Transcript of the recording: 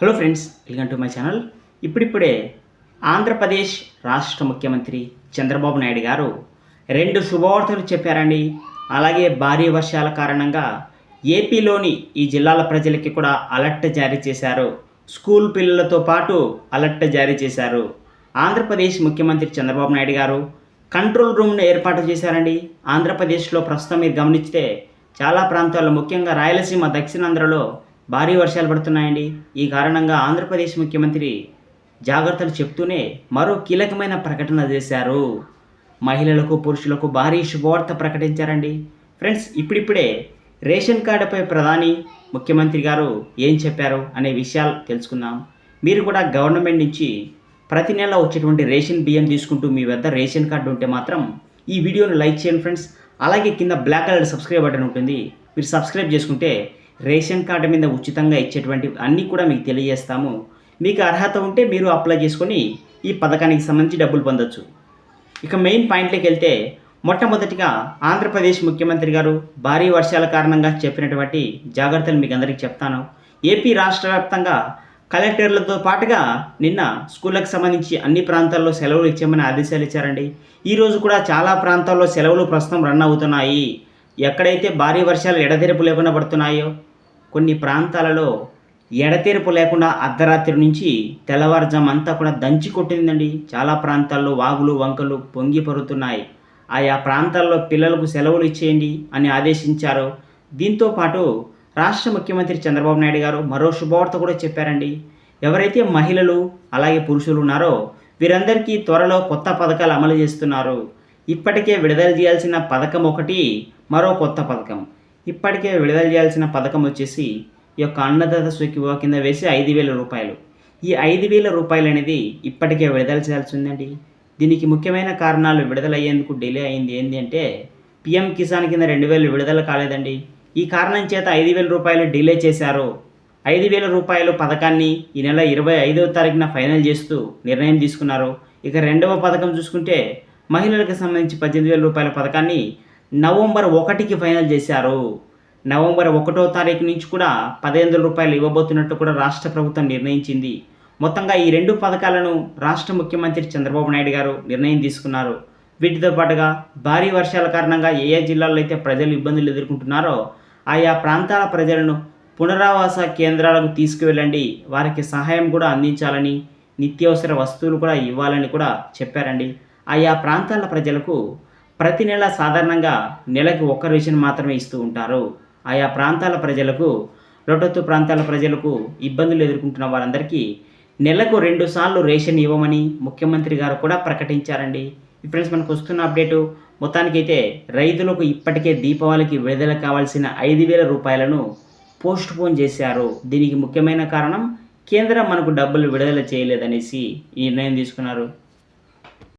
Hello friends welcome to my channel ఇప్పుడిప్పుడే ఆంధ్రప్రదేశ్ రాష్ట్ర ముఖ్యమంత్రి చంద్రబాబు నాయుడు గారు రెండు శుభవార్తలు చెప్పారండి. అలాగే భారీ వర్షాల కారణంగా ఏపీలోని ఈ జిల్లాల ప్రజలకి కూడా అలర్ట్ జారీ చేశారు. స్కూల్ పిల్లలతో పాటు అలర్ట్ జారీ చేశారు. ఆంధ్రప్రదేశ్ ముఖ్యమంత్రి చంద్రబాబు నాయుడు గారు కంట్రోల్ రూమ్ను ఏర్పాటు చేశారండి. ఆంధ్రప్రదేశ్లో ప్రస్తుతం మీరు గమనిస్తే చాలా ప్రాంతాల్లో ముఖ్యంగా రాయలసీమ దక్షిణాంధ్రలో భారీ వర్షాలు పడుతున్నాయండి. ఈ కారణంగా ఆంధ్రప్రదేశ్ ముఖ్యమంత్రి జాగ్రత్తలు చెప్తూనే మరో కీలకమైన ప్రకటన చేశారు. మహిళలకు పురుషులకు భారీ శుభవార్త ప్రకటించారండి. ఫ్రెండ్స్ ఇప్పుడిప్పుడే రేషన్ కార్డుపై ప్రధాని ముఖ్యమంత్రి గారు ఏం చెప్పారు అనే విషయాలు తెలుసుకుందాం. మీరు కూడా గవర్నమెంట్ నుంచి ప్రతి నెల వచ్చేటువంటి రేషన్ బియ్యం తీసుకుంటూ మీ వద్ద రేషన్ కార్డు ఉంటే మాత్రం ఈ వీడియోను లైక్ చేయండి ఫ్రెండ్స్. అలాగే కింద బ్లాక్ కలర్ సబ్స్క్రైబ్ బటన్ ఉంటుంది. మీరు సబ్స్క్రైబ్ చేసుకుంటే రేషన్ కార్డు మీద ఉచితంగా ఇచ్చేటువంటి అన్నీ కూడా మీకు తెలియజేస్తాము. మీకు అర్హత ఉంటే మీరు అప్లై చేసుకొని ఈ పథకానికి సంబంధించి డబ్బులు పొందొచ్చు. ఇక మెయిన్ పాయింట్లోకి వెళ్తే మొట్టమొదటిగా ఆంధ్రప్రదేశ్ ముఖ్యమంత్రి గారు భారీ వర్షాల కారణంగా చెప్పినటువంటి జాగ్రత్తలు మీకు అందరికీ చెప్తాను. ఏపీ రాష్ట్ర వ్యాప్తంగా కలెక్టర్లతో పాటుగా నిన్న స్కూళ్ళకు సంబంధించి అన్ని ప్రాంతాల్లో సెలవులు ఇచ్చామని ఆదేశాలు ఇచ్చారండి. ఈరోజు కూడా చాలా ప్రాంతాల్లో సెలవులు ప్రస్తుతం రన్ అవుతున్నాయి. ఎక్కడైతే భారీ వర్షాలు ఎడతెరపు లేకుండా పడుతున్నాయో కొన్ని ప్రాంతాలలో ఎడతెరపు లేకుండా అర్ధరాత్రి నుంచి తెల్లవారుజామంతా కూడా దంచి కొట్టిందండి. చాలా ప్రాంతాల్లో వాగులు వంకలు పొంగి పరుతున్నాయి ఆయా ప్రాంతాల్లో పిల్లలకు సెలవులు ఇచ్చేయండి అని ఆదేశించారు. దీంతో పాటు రాష్ట్ర ముఖ్యమంత్రి చంద్రబాబు నాయుడు గారు మరో శుభవార్త కూడా చెప్పారండి. ఎవరైతే మహిళలు అలాగే పురుషులు ఉన్నారో వీరందరికీ త్వరలో కొత్త పథకాలు అమలు చేస్తున్నారు. ఇప్పటికే విడుదల చేయాల్సిన పథకం ఒకటి మరో కొత్త పథకం. ఇప్పటికే విడుదల చేయాల్సిన పథకం వచ్చేసి ఈ యొక్క అన్నదాత సుఖివ కింద వేసి ఐదు వేల రూపాయలు. ఈ ఐదు వేల రూపాయలు అనేది ఇప్పటికే విడుదల చేయాల్సి ఉందండి. దీనికి ముఖ్యమైన కారణాలు విడుదలయ్యేందుకు డిలే అయింది ఏంటి అంటే పిఎం కిసాన్ కింద రెండు వేలు విడుదల కాలేదండి. ఈ కారణం చేత ఐదు వేల రూపాయలు డిలే చేశారు. ఐదు వేల రూపాయలు పథకాన్ని ఈ నెల ఇరవై ఐదవ తారీఖున ఫైనల్ చేస్తూ నిర్ణయం తీసుకున్నారు. ఇక రెండవ పథకం చూసుకుంటే మహిళలకు సంబంధించి పద్దెనిమిది వేల రూపాయల పథకాన్ని నవంబర్ ఒకటికి ఫైనల్ చేశారు. నవంబర్ ఒకటో తారీఖు నుంచి కూడా పదిహేను వందల రూపాయలు ఇవ్వబోతున్నట్టు కూడా రాష్ట్ర ప్రభుత్వం నిర్ణయించింది. మొత్తంగా ఈ రెండు పథకాలను రాష్ట్ర ముఖ్యమంత్రి చంద్రబాబు నాయుడు గారు నిర్ణయం తీసుకున్నారు. వీటితో పాటుగా భారీ వర్షాల కారణంగా ఏ ఏ జిల్లాల్లో అయితే ప్రజలు ఇబ్బందులు ఎదుర్కొంటున్నారో ఆయా ప్రాంతాల ప్రజలను పునరావాస కేంద్రాలకు తీసుకువెళ్ళండి. వారికి సహాయం కూడా అందించాలని నిత్యావసర వస్తువులు కూడా ఇవ్వాలని కూడా చెప్పారండి. ఆయా ప్రాంతాల ప్రజలకు ప్రతి నెల సాధారణంగా నెలకు ఒక్క రేషన్ మాత్రమే ఇస్తూ ఉంటారు. ఆయా ప్రాంతాల ప్రజలకు లోటత్తు ప్రాంతాల ప్రజలకు ఇబ్బందులు ఎదుర్కొంటున్న వారందరికీ నెలకు రెండు సార్లు రేషన్ ఇవ్వమని ముఖ్యమంత్రి గారు కూడా ప్రకటించారండి. ఫ్రెండ్స్ మనకు వస్తున్న అప్డేటు మొత్తానికైతే రైతులకు ఇప్పటికే దీపావళికి విడుదల కావాల్సిన ఐదు వేల రూపాయలను పోస్ట్ పోన్ చేశారు. దీనికి ముఖ్యమైన కారణం కేంద్రం మనకు డబ్బులు విడుదల చేయలేదనేసి ఈ నిర్ణయం తీసుకున్నారు.